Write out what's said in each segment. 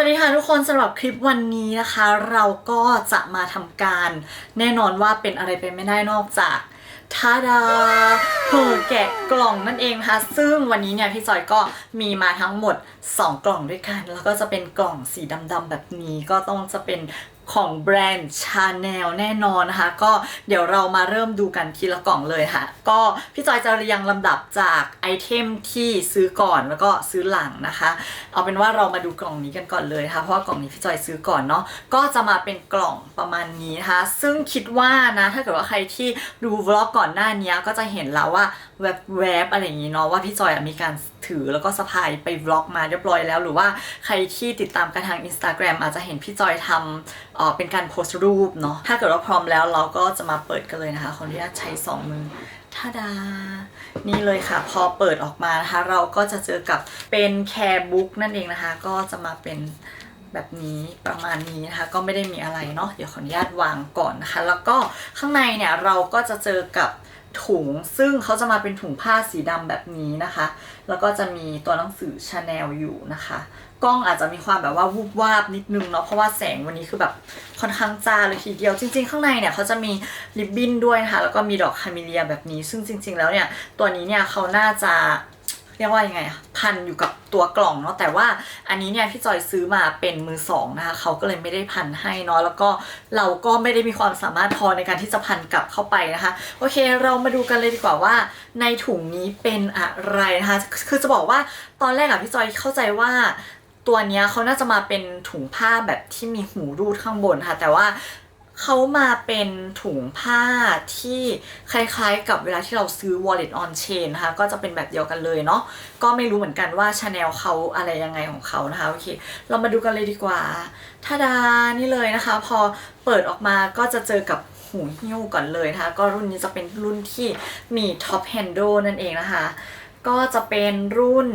วัสดีค่ะทุกคนสำหรับคลิปวันนี้นะคะ เราก็จะมาทำการ แน่นอนว่าเป็นอะไรไปไม่ได้นอกจากทาดาเปิดแกะกล่องนั่นเองนะคะซึ่งวันนี้เนี่ยพี่จอยก็มีมาทั้งหมด 2 กล่องด้วยกัน แล้วก็จะเป็นกล่องสีดำๆแบบนี้ก็ต้องจะเป็น ของแบรนด์ชาแนลแน่นอนนะคะ ก็เดี๋ยวเรามาเริ่มดูกันทีละกล่องเลยค่ะ ก็พี่จอยจะเรียงลำดับจากไอเทมที่ซื้อก่อนแล้วก็ซื้อหลังนะคะ เอาเป็นว่าเรามาดูกล่องนี้กันก่อนเลยค่ะ เพราะว่ากล่องนี้พี่จอยซื้อก่อนเนาะก็จะมาเป็นกล่องประมาณนี้นะคะ ซึ่งคิดว่านะถ้าเกิดว่าใครที่ดูวล็อกก่อนหน้านี้ก็จะเห็นแล้วว่า แวบแวบอะไรอย่างนี้เนาะว่าพี่จอยมีการถือแล้วก็สะพายไปวล็อกมาเรียบร้อยแล้ว หรือว่าใครที่ติดตามกันทาง Instagram อาจจะเห็นพี่จอยทำเออเป็นการโพสต์รูปเนาะถ้าเกิดว่าพร้อมแล้วเราก็จะมาเปิดกันเลยนะคะขออนุญาตใช้สองมือทาดา นี่เลยค่ะ พอเปิดออกมานะคะ เราก็จะเจอกับเป็นแคร์บุ๊กนั่นเองนะคะ ก็จะมาเป็นแบบนี้ประมาณนี้นะคะ ก็ไม่ได้มีอะไรเนาะเดี๋ยวขออนุญาตวางก่อนนะคะ แล้วก็ข้างในเนี่ยเราก็จะเจอกับ ถุงซึ่งเขาจะมาเป็นถุงผ้าสีดำแบบนี้นะคะ แล้วก็จะมีตัวหนังสือชาแนลอยู่นะคะ กล้องอาจจะมีความแบบว่าวูบวาบนิดนึงเนาะเพราะว่าแสงวันนี้คือแบบค่อนข้างจ้าเลยทีเดียว จริง ๆ ข้างในเนี่ยเขาจะมีริบบิ้นด้วยนะคะแล้วก็มีดอกคาเมเลียแบบนี้ ซึ่งจริง ๆ แล้วเนี่ยตัวนี้เนี่ยเขาน่าจะ เรียกว่ายังไงอะพันอยู่กับตัวกล่องเนาะแต่ว่าอันนี้เนี่ยพี่จอยซื้อมาเป็นมือสองนะคะเขาก็เลยไม่ได้พันให้เนาะแล้วก็เราก็ไม่ได้มีความสามารถพอในการที่จะพันกลับเข้าไปนะคะ โอเคเรามาดูกันเลยดีกว่าว่า ในถุงนี้เป็นอะไรนะคะคือจะบอกว่าตอนแรกอะพี่จอยเข้าใจว่าตัวนี้เขาน่าจะมาเป็นถุงผ้าแบบที่มีหูรูดข้างบนค่ะ แต่ว่า เขามาเป็นถุงผ้าที่คล้ายๆ กับเวลาที่เราซื้อ wallet on chain นะคะ ก็จะเป็นแบบเดียวกันเลยเนาะ ก็ไม่รู้เหมือนกันว่าชาแนลเขาอะไรยังไงของเขานะคะ โอเค เรามาดูกันเลยดีกว่าทาดานี่เลยนะคะ พอเปิดออกมาก็จะเจอกับหูหิ้วก่อนเลยนะคะ ก็รุ่นนี้จะเป็นรุ่นที่มี top handle นั่นเองนะคะ ก็จะเป็นรุ่น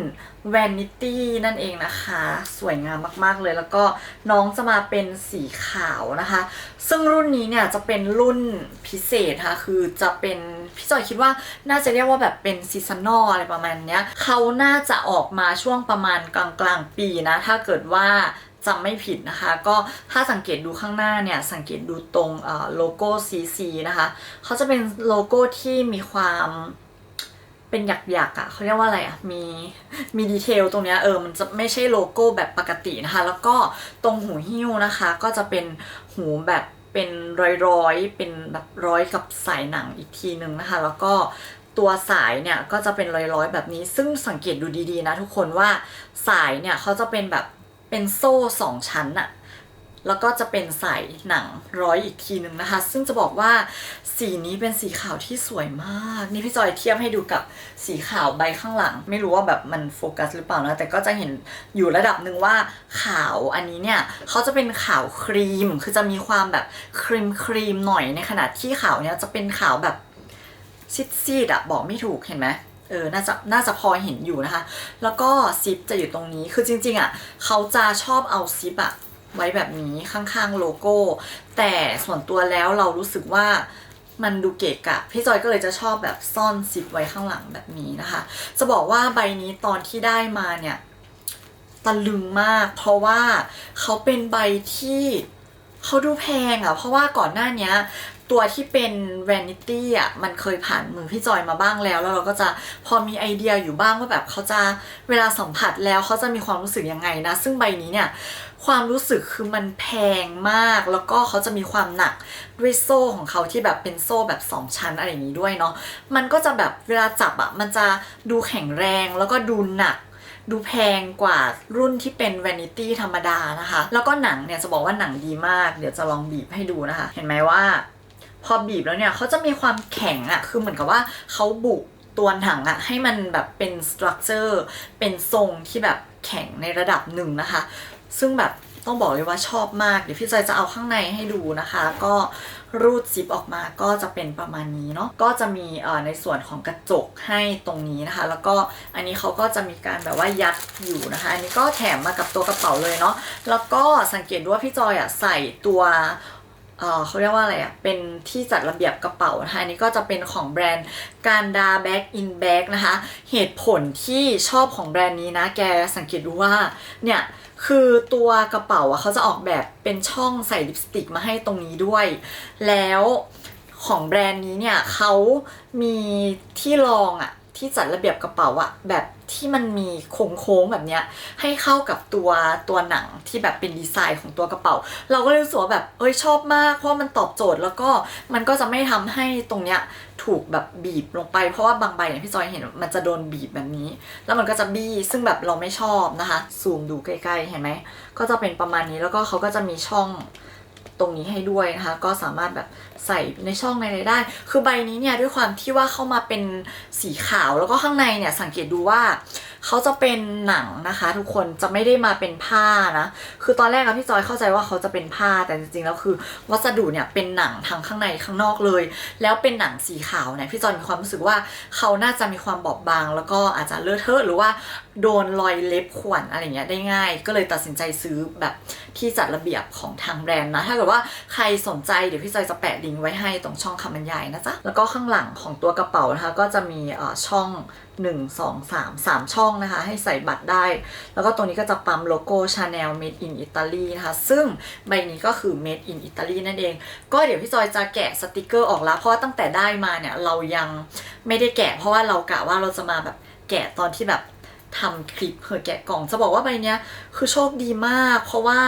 Vanity นั่นเองนะคะ สวยงามมากๆเลยแล้วก็น้องจะมาเป็นสีขาวนะคะ ซึ่งรุ่นนี้เนี่ยจะเป็นรุ่นพิเศษค่ะ คือจะเป็นพี่จอยคิดว่าน่าจะเรียกว่าแบบเป็นซีซันอลอะไรประมาณเนี้ยเขาน่าจะออกมาช่วงประมาณกลางกลางๆปีนะ ถ้าเกิดว่าจำไม่ผิดนะคะ ก็ถ้าสังเกตดูข้างหน้าเนี่ย สังเกตดูตรงโลโก้ CC นะคะ เขาจะเป็นโลโก้ที่มีความ เป็นหยักๆอะเขาเรียกว่าอะไรอะมีมีดีเทลตรงเนี้ยเออมันจะไม่ใช่โลโก้แบบปกตินะคะ แล้วก็ตรงหูหิ้วนะคะ ก็จะเป็นหูแบบเป็นร้อยๆ เป็นแบบร้อยกับสายหนังอีกทีนึงนะคะ แล้วก็ตัวสายเนี่ยก็จะเป็นร้อยๆแบบนี้ ซึ่งสังเกตดูดีๆนะทุกคนว่าสายเนี่ยเขาจะเป็นแบบเป็นโซ่สองชั้นอะ แล้วก็จะเป็นใสหนังร้อยอีกทีหนึ่งนะคะ ซึ่งจะบอกว่าสีนี้เป็นสีขาวที่สวยมาก นี่พี่จอยเทียบให้ดูกับสีขาวใบข้างหลัง ไม่รู้ว่าแบบมันโฟกัสหรือเปล่านะ แต่ก็จะเห็นอยู่ระดับหนึ่งว่าขาวอันนี้เนี่ยเขาจะเป็นขาวครีม คือจะมีความแบบครีมครีมหน่อยในขณะที่ขาวเนี่ยจะเป็นขาวแบบซีดๆอะบอกไม่ถูกเห็นไหมเออ น่าจะ น่าจะพอเห็นอยู่นะคะ แล้วก็ซิปจะอยู่ตรงนี้ คือจริงๆอะ เขาจะชอบเอาซิปอะ ไว้แบบนี้ข้างๆโลโก้ แต่ส่วนตัวแล้วเรารู้สึกว่ามันดูเกะกะพี่จอยก็เลยจะชอบแบบซ่อนซิปไว้ข้างหลังแบบนี้นะคะ จะบอกว่าใบนี้ตอนที่ได้มาเนี่ยตะลึงมาก เพราะว่าเขาเป็นใบที่เขาดูแพงอะ เพราะว่าก่อนหน้านี้ตัวที่เป็น vanity อะมันเคยผ่านมือพี่จอยมาบ้างแล้ว แล้วเราก็จะพอมีไอเดียอยู่บ้างว่าแบบเขาจะเวลาสัมผัสแล้วเขาจะมีความรู้สึกยังไงนะ ซึ่งใบนี้เนี่ย ความรู้สึกคือมันแพงมาก แล้วก็เขาจะมีความหนักด้วยโซ่ของเขาที่แบบเป็นโซ่แบบสองชั้นอะไรอย่างนี้ด้วยเนาะมันก็จะแบบเวลาจับอะมันจะดูแข็งแรงแล้วก็ดูหนักดูแพงกว่ารุ่นที่เป็น vanity ธรรมดานะคะ แล้วก็หนังเนี่ยจะบอกว่าหนังดีมาก เดี๋ยวจะลองบีบให้ดูนะคะ เห็นไหมว่า พอบีบแล้วเนี่ยเขาจะมีความแข็งอะคือเหมือนกับว่าเขาบุกตัวหนังอะให้มันแบบเป็นสตรัคเจอร์เป็นทรงที่แบบแข็งในระดับหนึ่งนะคะ ซึ่งแบบต้องบอกเลยว่าชอบมาก เดี๋ยวพี่จอยจะเอาข้างในให้ดูนะคะ ก็รูดซิปออกมาก็จะเป็นประมาณนี้เนาะก็จะมีในส่วนของกระจกให้ตรงนี้นะคะ แล้วก็อันนี้เขาก็จะมีการแบบว่ายัดอยู่นะคะ อันนี้ก็แถมมากับตัวกระเป๋าเลยเนาะแล้วก็สังเกตดูว่าพี่จอยอะใส่ตัว เออเขาเรียกว่าอะไรอะเป็นที่จัดระเบียบกระเป๋านะคะอันนี้ก็จะเป็นของแบรนด์การดาแบ็กอินแบ็กนะคะ เหตุผลที่ชอบของแบรนด์นี้นะแกสังเกตดูว่าเนี่ยคือตัวกระเป๋าอะเขาจะออกแบบเป็นช่องใส่ลิปสติกมาให้ตรงนี้ด้วย แล้วของแบรนด์นี้เนี่ยเขามีที่รองอะ ที่จัดระเบียบกระเป๋าอะแบบที่มันมีโค้งๆแบบเนี้ยให้เข้ากับตัวตัวหนังที่แบบเป็นดีไซน์ของตัวกระเป๋า เราก็เลยรู้สึกว่าแบบเอ้ยชอบมาก เพราะมันตอบโจทย์แล้วก็มันก็จะไม่ทำให้ตรงเนี้ยถูกแบบบีบลงไปเพราะว่าบางใบอย่างพี่จอยเห็นมันจะโดนบีบแบบนี้ แล้วมันก็จะบี้ซึ่งแบบเราไม่ชอบนะคะซูมดูใกล้ๆเห็นไหมก็จะเป็นประมาณนี้แล้วก็เขาก็จะมีช่อง ตรงนี้ให้ด้วยนะคะ ก็สามารถแบบใส่ในช่องในอะไรได้ คือใบนี้เนี่ยด้วยความที่ว่าเข้ามาเป็นสีขาวแล้วก็ข้างในเนี่ยสังเกตดูว่า เขาจะเป็นหนังนะคะ ทุกคนจะไม่ได้มาเป็นผ้านะ คือตอนแรกอะพี่จอยเข้าใจว่าเขาจะเป็นผ้าแต่จริงๆแล้วคือ วัสดุเนี่ยเป็นหนังทั้งข้างในข้างนอกเลย แล้วเป็นหนังสีขาวเนี่ยพี่จอยมีความรู้สึกว่าเขาน่าจะมีความบอบบาง แล้วก็อาจจะเลอะเทอะหรือว่าโดนรอยเล็บข่วนอะไรเงี้ยได้ง่าย ก็เลยตัดสินใจซื้อแบบที่จัดระเบียบของทางแบรนด์นะ ถ้าเกิดว่าใครสนใจเดี๋ยวพี่จอยจะแปะลิงก์ไว้ให้ตรงช่องคำบรรยายนะจ๊ะแล้วก็ข้างหลังของตัวกระเป๋านะคะก็จะมีช่อง1 2 3 3 ช่องนะคะ ให้ใส่บัตรได้ แล้วก็ตรงนี้ก็จะปั๊มโลโก้ Chanel Made in Italy นะคะ ซึ่งใบนี้ก็คือ Made in Italy นั่นเอง ก็เดี๋ยวพี่จอยจะแกะสติกเกอร์ออกแล้ว เพราะว่าตั้งแต่ได้มาเนี่ย เรายังไม่ได้แกะ เพราะว่าเรากะว่าเราจะมาแบบแกะตอนที่แบบ ทำคลิปเฮอแกะกล่องจะบอกว่าใบเนี้ยคือโชคดีมาก เพราะว่า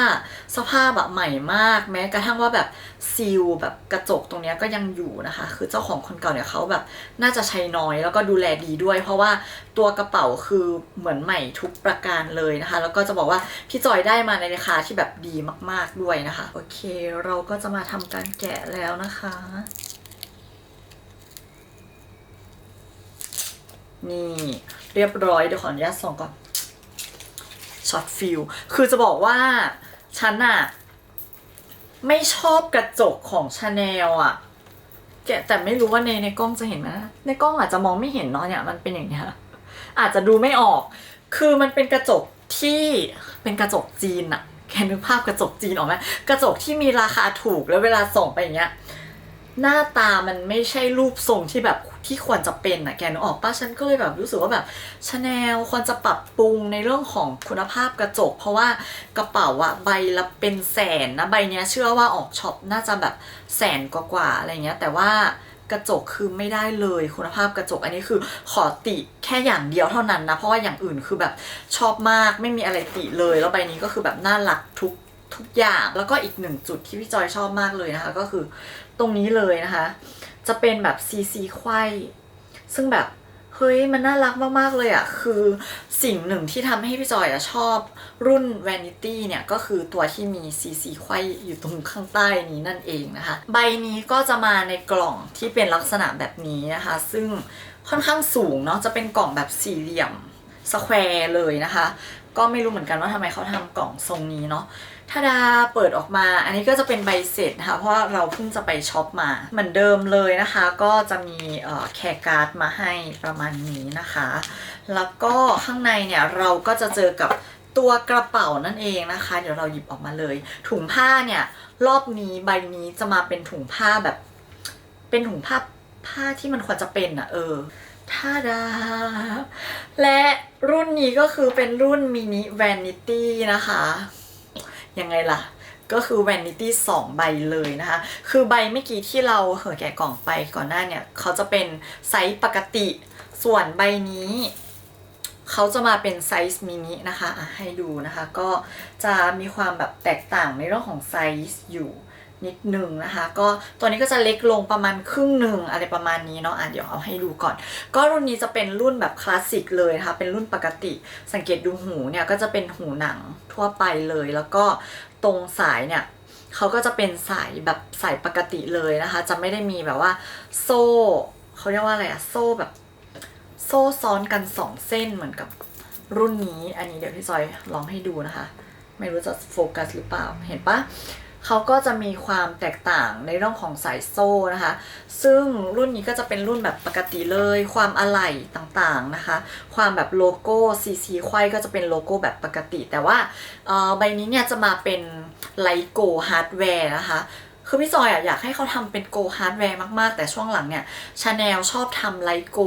สภาพแบบใหม่มาก แม้กระทั่งว่าแบบซีลแบบกระจกตรงเนี้ยก็ยังอยู่นะคะ คือเจ้าของคนเก่าเนี่ยเขาแบบน่าจะใช้น้อยแล้วก็ดูแลดีด้วย เพราะว่าตัวกระเป๋าคือเหมือนใหม่ทุกประการเลยนะคะ แล้วก็จะบอกว่าพี่จอยได้มาในราคาที่แบบดีมาก ๆด้วยนะคะโอเค เราก็จะมาทำการแกะแล้วนะคะ นี่เรียบร้อยเดี๋ยวขออนุญาตส่องก่อนช็อตฟิลคือจะบอกว่าฉันอะไม่ชอบกระจกของชาแนลอะแกแต่ไม่รู้ว่าในในกล้องจะเห็นไหมในกล้องอาจจะมองไม่เห็นเนาะเนี่ยมันเป็นอย่างเนี้ยอาจจะดูไม่ออก คือมันเป็นกระจกที่เป็นกระจกจีนอะแค่นึกภาพกระจกจีนออกไหมกระจกที่มีราคาถูกแล้วเวลาส่องไปอย่างเงี้ยหน้าตามันไม่ใช่รูปทรงที่แบบ ที่ควรจะเป็นอะแกนึกออกปะฉันก็เลยแบบรู้สึกว่าแบบชาแนลควรจะปรับปรุงในเรื่องของคุณภาพกระจก เพราะว่ากระเป๋าอะใบละเป็นแสนนะใบเนี้ยเชื่อว่าออกช็อปน่าจะแบบแสนกว่าๆอะไรเงี้ยแต่ว่ากระจกคือไม่ได้เลยคุณภาพกระจกอันนี้คือขอติแค่อย่างเดียวเท่านั้นนะเพราะว่าอย่างอื่นคือแบบชอบมากไม่มีอะไรติเลย แล้วใบนี้ก็คือแบบน่ารักทุกทุกอย่างแล้วก็อีกหนึ่งจุดที่พี่จอยชอบมากเลยนะคะ ก็คือตรงนี้เลยนะคะ จะเป็นแบบซีซีไขว้ซึ่งแบบเฮ้ยมันน่ารักมาก ๆ เลยอะ่ะ คือสิ่งหนึ่งที่ทำให้พี่จอยอะชอบรุ่น Vanity เนี่ย ก็คือตัวที่มีซีซีไขว้อยู่ตรงข้างใต้นี้นั่นเองนะคะ ใบนี้ก็จะมาในกล่องที่เป็นลักษณะแบบนี้นะคะ ซึ่งค่อนข้างสูงเนาะจะเป็นกล่องแบบสี่เหลี่ยมสแควร์เลยนะคะ ก็ไม่รู้เหมือนกันว่าทำไมเขาทำกล่องทรงนี้เนาะ ถ้าดาเปิดออกมา อันนี้ก็จะเป็นใบเสร็จนะคะ เพราะเราเพิ่งจะไปช็อปมา เหมือนเดิมเลยนะคะ ก็จะมีแคร์การ์ดมาให้ประมาณนี้นะคะ แล้วก็ข้างในเนี่ยเราก็จะเจอกับตัวกระเป๋านั่นเองนะคะ เดี๋ยวเราหยิบออกมาเลย ถุงผ้าเนี่ยรอบนี้ใบนี้จะมาเป็นถุงผ้าแบบ เป็นถุงผ้าผ้าที่มันควรจะเป็นอะเออท่าดา และรุ่นนี้ก็คือเป็นรุ่นมินิ Vanity นะคะ ยังไงล่ะ ก็คือ Vanity 2 ใบเลยนะคะ คือใบเมื่อกี้ที่เราเหอแกะกล่องไปก่อนหน้าเนี่ยเขาจะเป็นไซส์ปกติ ส่วนใบนี้เขาจะมาเป็นไซส์มินินะคะให้ดูนะคะ ก็จะมีความแบบแตกต่างในเรื่องของไซส์อยู่ นิดหนึ่งนะคะ ก็ตัวนี้ก็จะเล็กลงประมาณครึ่งหนึ่งอะไรประมาณนี้เนาะอะเดี๋ยวเอาให้ดูก่อน ก็รุ่นนี้จะเป็นรุ่นแบบคลาสสิกเลยนะคะเป็นรุ่นปกติ สังเกตดูหูเนี่ยก็จะเป็นหูหนังทั่วไปเลย แล้วก็ตรงสายเนี่ยเขาก็จะเป็นสายแบบสายปกติเลยนะคะ จะไม่ได้มีแบบว่าโซ่เขาเรียกว่าอะไรอะโซ่แบบ โซ่ซ้อนกันสองเส้นเหมือนกับรุ่นนี้ อันนี้เดี๋ยวพี่จอยลองให้ดูนะคะ ไม่รู้จะโฟกัสหรือเปล่าเห็นปะ เขาก็จะมีความแตกต่างในเรื่องของสายโซ่นะคะ ซึ่งรุ่นนี้ก็จะเป็นรุ่นแบบปกติเลย ความอะไหล่ต่างๆนะคะ ความแบบโลโก้ซีซีไขว้ก็จะเป็นโลโก้แบบปกติ แต่ว่าใบนี้เนี่ยจะมาเป็นไลโกฮาร์ดแวร์นะคะคือพี่จอยอะอยากให้เขาทำเป็นโกฮาร์ดแวร์มากๆ แต่ช่วงหลังเนี่ยชาแนลชอบทำไลท์โก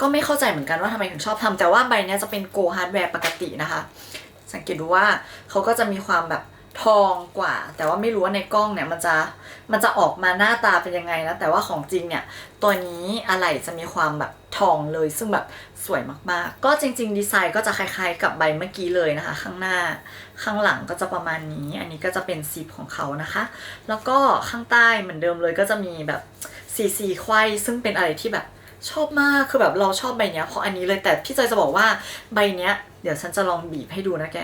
ก็ไม่เข้าใจเหมือนกันว่าทำไมถึงชอบทำแต่ว่าใบนี้จะเป็นโกฮาร์ดแวร์ปกตินะคะ สังเกตดูว่าเขาก็จะมีความแบบ ทองกว่า แต่ว่าไม่รู้ว่าในกล้องเนี่ยมันจะมันจะออกมาหน้าตาเป็นยังไงนะแต่ว่าของจริงเนี่ย ตัวนี้อะไรจะมีความแบบทองเลย ซึ่งแบบสวยมากๆ ก็จริง ๆ ดีไซน์ก็จะคล้ายๆ กับใบเมื่อกี้เลยนะคะ ข้างหน้าข้างหลังก็จะประมาณนี้ อันนี้ก็จะเป็นซิปของเขานะคะ แล้วก็ข้างใต้เหมือนเดิมเลยก็จะมีแบบสีสีไขว้ซึ่งเป็นอะไรที่แบบชอบมากคือแบบเราชอบใบเนี้ยเพราะอันนี้เลยแต่พี่จอยจะบอกว่าใบเนี้ย เดี๋ยวฉันจะลองบีบให้ดูนะแก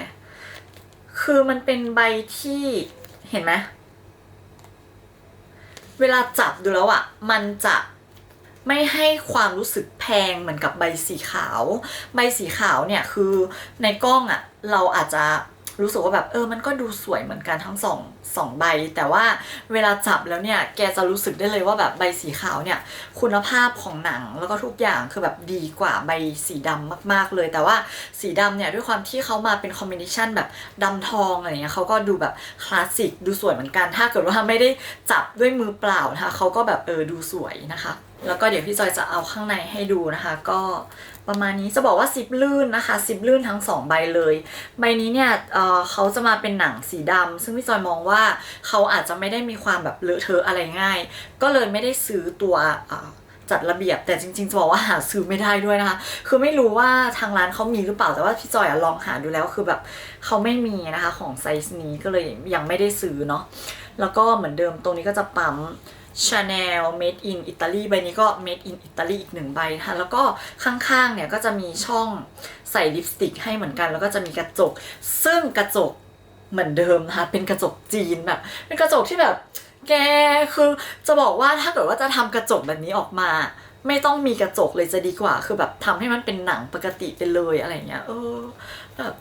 คือมันเป็นใบที่เห็นไหมเวลาจับดูแล้วอะ่ะ มันจะไม่ให้ความรู้สึกแพงเหมือนกับใบสีขาว ใบสีขาวเนี่ยคือในกล้องอะ่ะ เราอาจจะ รู้สึกว่าแบบเออมันก็ดูสวยเหมือนกันทั้งสองสองใบ แต่ว่าเวลาจับแล้วเนี่ย แกจะรู้สึกได้เลยว่าแบบใบสีขาวเนี่ย คุณภาพของหนังแล้วก็ทุกอย่างคือแบบดีกว่าใบสีดำมาก ๆเลย แต่ว่าสีดำเนี่ยด้วยความที่เขามาเป็นคอมบิเนชันแบบดำทองอะไรเงี้ยเขาก็ดูแบบคลาสสิกดูสวยเหมือนกัน ถ้าเกิดว่าไม่ได้จับด้วยมือเปล่านะคะเขาก็แบบเออดูสวยนะคะ แล้วก็เดี๋ยวพี่จอยจะเอาข้างในให้ดูนะคะ ก็ประมาณนี้จะบอกว่าซิปลื่นนะคะซิปลื่นทั้งสองใบเลย ใบนี้เนี่ยเเขาจะมาเป็นหนังสีดำซึ่งพี่จอยมองว่าเขาอาจจะไม่ได้มีความแบบเลอะเทอะอะไรง่าย ก็เลยไม่ได้ซื้อตัวจัดระเบียบแต่จริงๆจะบอกว่าหาซื้อไม่ได้ด้วยนะคะ คือไม่รู้ว่าทางร้านเขามีหรือเปล่าแต่ว่าพี่จอยอะลองหาดูแล้วคือแบบเขาไม่มีนะคะของไซส์นี้ก็เลยยังไม่ได้ซื้อเนาะแล้วก็เหมือนเดิมตรงนี้ก็จะปั๊ม Chanel Made in Italy ใบนี้ก็ Made in Italy อีกหนึ่งใบนะคะแล้วก็ข้างๆเนี่ยก็จะมีช่องใส่ลิปสติกให้เหมือนกัน แล้วก็จะมีกระจก ซึ่งกระจกเหมือนเดิมนะคะเป็นกระจกจีนแบบเป็นกระจกที่แบบ แกคือจะบอกว่าถ้าเกิดว่าจะทำกระจกแบบนี้ออกมา ไม่ต้องมีกระจกเลยจะดีกว่า คือแบบทำให้มันเป็นหนังปกติไปเลยอะไรเงี้ยเออแบบ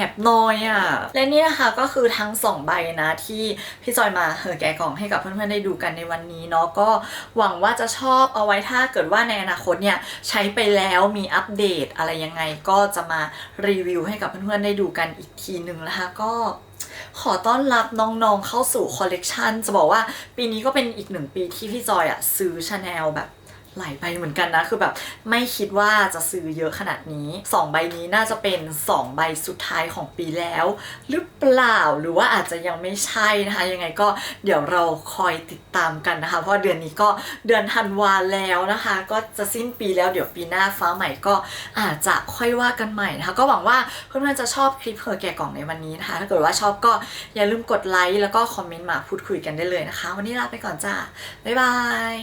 อบนอยอะ่ะ และนี่นะคะก็คือทั้งสองใบนะที่พี่จอยมาเฮอแกะกล่องให้กับเพื่อนๆได้ดูกันในวันนี้เนาะก็หวังว่าจะชอบเอาไว้ถ้าเกิดว่าในอนาคตเนี่ยใช้ไปแล้วมีอัปเดตอะไรยังไงก็จะมารีวิวให้กับเพื่อนๆได้ดูกันอีกทีหนึ่งนะคะก็ขอต้อนรับน้องๆเข้าสู่คอลเลกชันจะบอกว่าปีนี้ก็เป็นอีกหนึ่งปีที่พี่จอยอะซื้อชาแนลแบบ หลายใบเหมือนกันนะ คือแบบไม่คิดว่าจะซื้อเยอะขนาดนี้ 2 ใบนี้น่าจะเป็น 2 ใบสุดท้ายของปีแล้ว หรือเปล่าหรือว่าอาจจะยังไม่ใช่นะคะ ยังไงก็เดี๋ยวเราคอยติดตามกันนะคะ เพราะเดือนนี้ก็เดือนธันวาแล้วนะคะ ก็จะสิ้นปีแล้วเดี๋ยวปีหน้าฟ้าใหม่ก็อาจจะค่อยว่ากันใหม่นะคะ ก็หวังว่าเพื่อนๆจะชอบคลิปเพอแกะกล่องในวันนี้นะคะ ถ้าเกิดว่าชอบก็อย่าลืมกดไลค์แล้วก็คอมเมนต์มาพูดคุยกันได้เลยนะคะ วันนี้ลาไปก่อนจ้าบ๊ายบาย